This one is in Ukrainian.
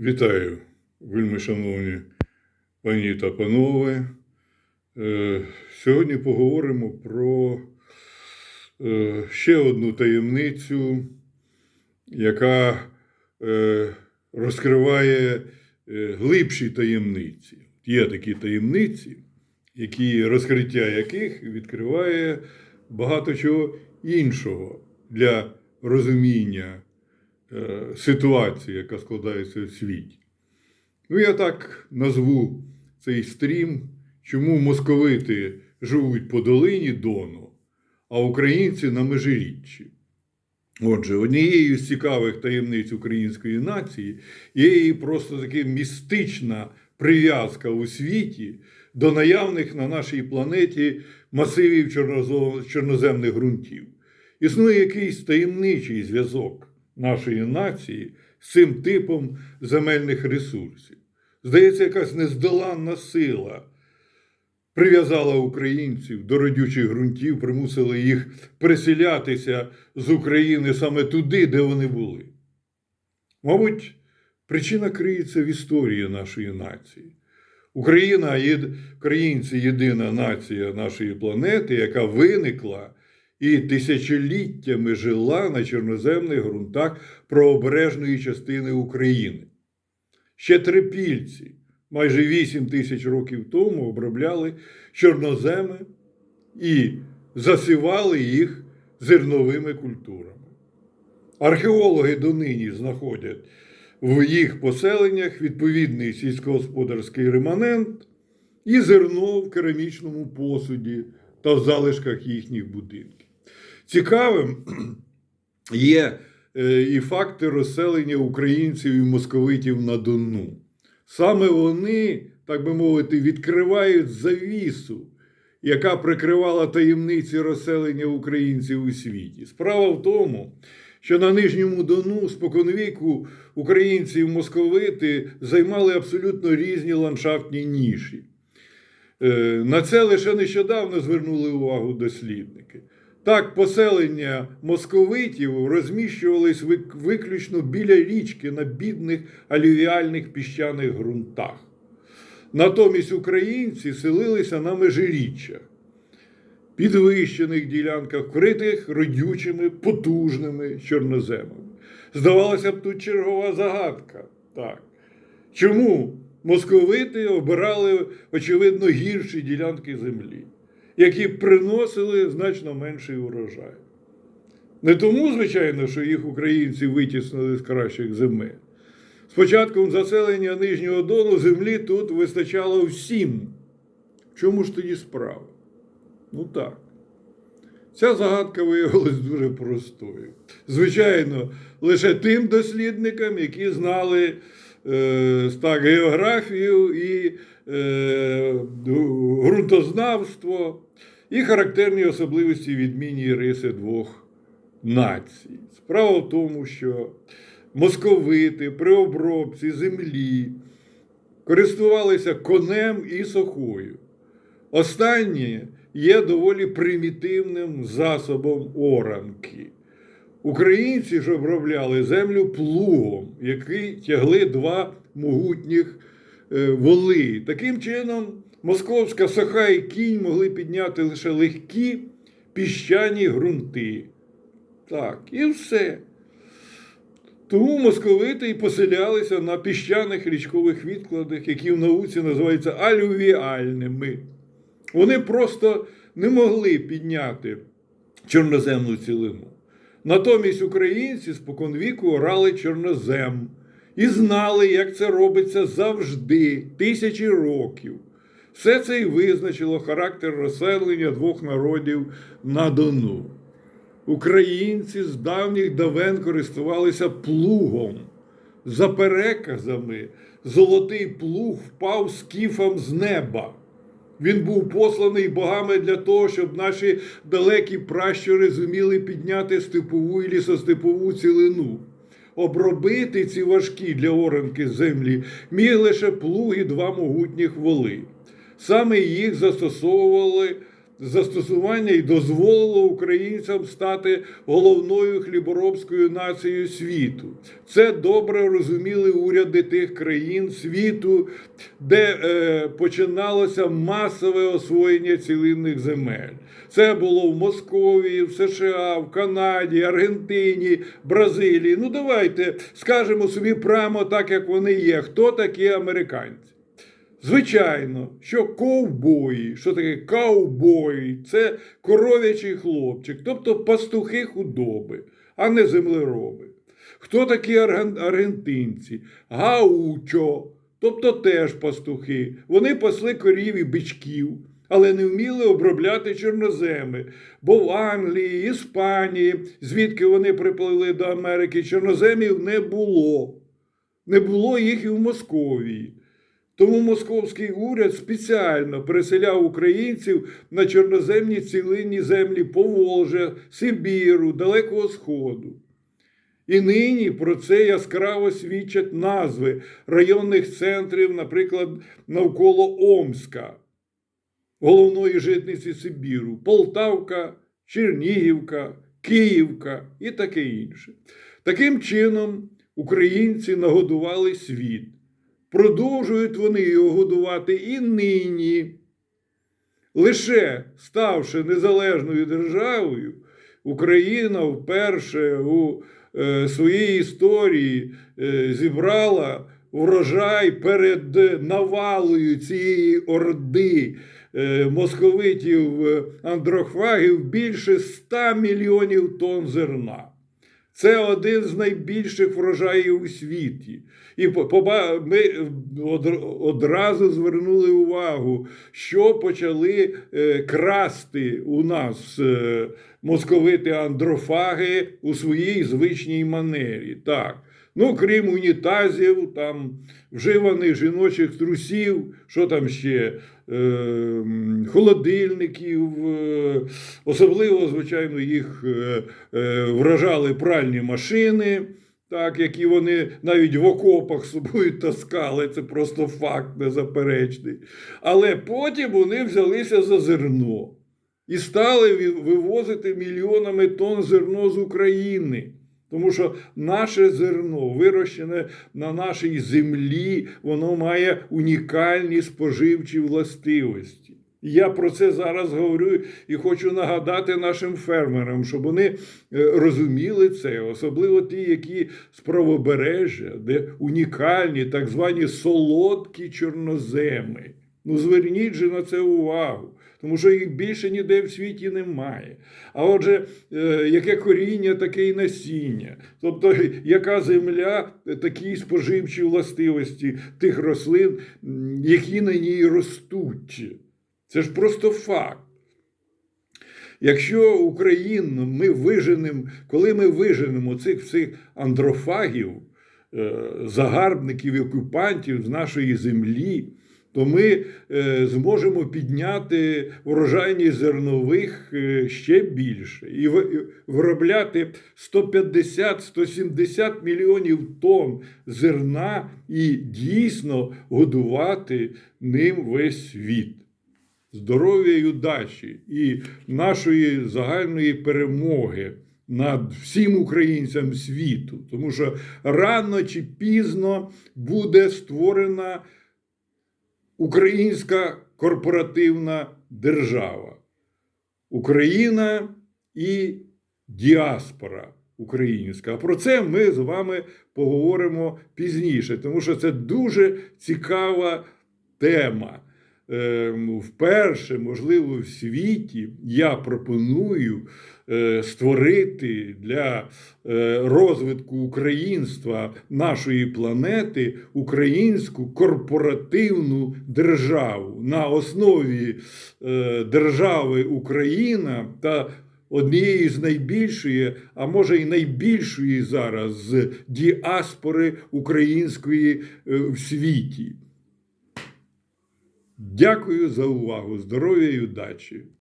Вітаю, вельми шановні пані та панове. Е, Сьогодні поговоримо про е, ще одну таємницю, яка е, розкриває глибші таємниці. Є такі таємниці, які, розкриття яких відкриває багато чого іншого для розуміння ситуації, яка складається в світі. Ну, я так назву цей стрім, чому московити живуть по долині Дону, а українці на межиріччі. Отже, однією з цікавих таємниць української нації є її просто таки містична прив'язка у світі до наявних на нашій планеті масивів чорноземних ґрунтів. Існує якийсь таємничий зв'язок нашої нації з цим типом земельних ресурсів. Здається, якась нездоланна сила прив'язала українців до родючих ґрунтів, примусила їх переселятися з України саме туди, де вони були. Мабуть, причина криється в історії нашої нації. Україна, українці єдина нація нашої планети, яка виникла і тисячоліттями жила на чорноземних ґрунтах правобережної частини України. Ще трипільці майже 8 тисяч років тому обробляли чорноземи і засівали їх зерновими культурами. Археологи донині знаходять в їх поселеннях відповідний сільськогосподарський реманент і зерно в керамічному посуді та в залишках їхніх будинків. Цікавим є е, і факти розселення українців і московитів на Дону. Саме вони, так би мовити, відкривають завісу, яка прикривала таємниці розселення українців у світі. Справа в тому, що на Нижньому Дону споконвіку українці і московити займали абсолютно різні ландшафтні ніші. Е, На це лише нещодавно звернули увагу дослідники. Так, поселення московитів розміщувались виключно біля річки на бідних алювіальних піщаних ґрунтах. Натомість українці селилися на межиріччях, підвищених ділянках, вкритих родючими, потужними чорноземами. Здавалося б, тут чергова загадка. Так. Чому московити обирали, очевидно, гірші ділянки землі, які приносили значно менший урожай? Не тому, звичайно, що їх українці витіснили з кращих земель. З початком заселення Нижнього Дону землі тут вистачало всім. В чому ж тоді справа? Ну так. Ця загадка виявилась дуже простою. Звичайно, лише тим дослідникам, які знали так, географію і е, ґрунтознавство, і характерні особливості відмінні риси двох націй. Справа в тому, що московити при обробці землі користувалися конем і сохою. Останнє є доволі примітивним засобом оранки. Українці ж обробляли землю плугом, який тягли два могутніх е, воли. Таким чином, московська соха і кінь могли підняти лише легкі піщані ґрунти. Так, і все. Тому московити і поселялися на піщаних річкових відкладах, які в науці називаються алювіальними. Вони просто не могли підняти чорноземну цілину. Натомість українці споконвіку орали чорнозем і знали, як це робиться завжди, тисячі років. Все це і визначило характер розселення двох народів на Дону. Українці з давніх давен користувалися плугом. За переказами, золотий плуг впав скіфам з неба. Він був посланий богами для того, щоб наші далекі пращури зуміли підняти степову і лісостепову цілину. Обробити ці важкі для оранки землі міг лише плуг і два могутніх воли. Саме їх застосовували застосування і дозволило українцям стати головною хліборобською нацією світу. Це добре розуміли уряди тих країн світу, де е, починалося масове освоєння цілинних земель. Це було в Московії, в США, в Канаді, Аргентині, Бразилії. Ну давайте скажемо собі прямо так, як вони є. Хто такі американці? Звичайно, що ковбої, що таке ковбої, це коров'ячий хлопчик, тобто пастухи худоби, а не землероби. Хто такі аргентинці? Гаучо, тобто теж пастухи. Вони пасли корів і бичків, але не вміли обробляти чорноземи. Бо в Англії, Іспанії, звідки вони приплили до Америки, чорноземів не було. Не було їх і в Московії. Тому московський уряд спеціально переселяв українців на чорноземні цілинні землі Поволжя, Сибіру, Далекого Сходу. І нині про це яскраво свідчать назви районних центрів, наприклад, навколо Омська, головної житниці Сибіру, Полтавка, Чернігівка, Київка і таке інше. Таким чином, українці нагодували світ. Продовжують вони його годувати і нині. Лише ставши незалежною державою, Україна вперше у е, своїй історії е, зібрала врожай перед навалою цієї орди е, московитів е, андрохвагів більше 100 мільйонів тонн зерна. Це один з найбільших врожаїв у світі. І ми одразу звернули увагу, що почали е, красти у нас е, московити андрофаги у своїй звичній манері. Так. Ну, крім унітазів, там вживаних жіночих трусів, що там ще, е, холодильників, е, особливо, звичайно, їх е, е, вражали пральні машини, так, які вони навіть в окопах собою таскали. Це просто факт незаперечний. Але потім вони взялися за зерно і стали вивозити мільйонами тонн зерно з України. Тому що наше зерно, вирощене на нашій землі, воно має унікальні споживчі властивості. Я про це зараз говорю і хочу нагадати нашим фермерам, щоб вони е, розуміли це, особливо ті, які з правобережжя, де унікальні так звані солодкі чорноземи. Ну, зверніть же на це увагу, тому що їх більше ніде в світі немає. А отже, е, яке коріння, таке й насіння. Тобто, яка земля, е, такі споживчі властивості тих рослин, які на ній ростуть. Це ж просто факт. Якщо Україну ми виженемо, коли ми виженемо цих всіх андрофагів, е, загарбників і окупантів з нашої землі, то ми е, зможемо підняти врожайність зернових е, ще більше і виробляти 150-170 мільйонів тонн зерна і дійсно годувати ним весь світ здоров'я і удачі і нашої загальної перемоги над всім українцям світу. Тому що рано чи пізно буде створена українська корпоративна держава. Україна і діаспора українська. А про це ми з вами поговоримо пізніше, тому що це дуже цікава тема. Ем, Вперше, можливо, в світі я пропоную е, створити для е, розвитку українства нашої планети українську корпоративну державу на основі е, держави Україна та однієї з найбільшої, а може і найбільшої зараз діаспори української в світі. Дякую за увагу. Здоров'я і удачі!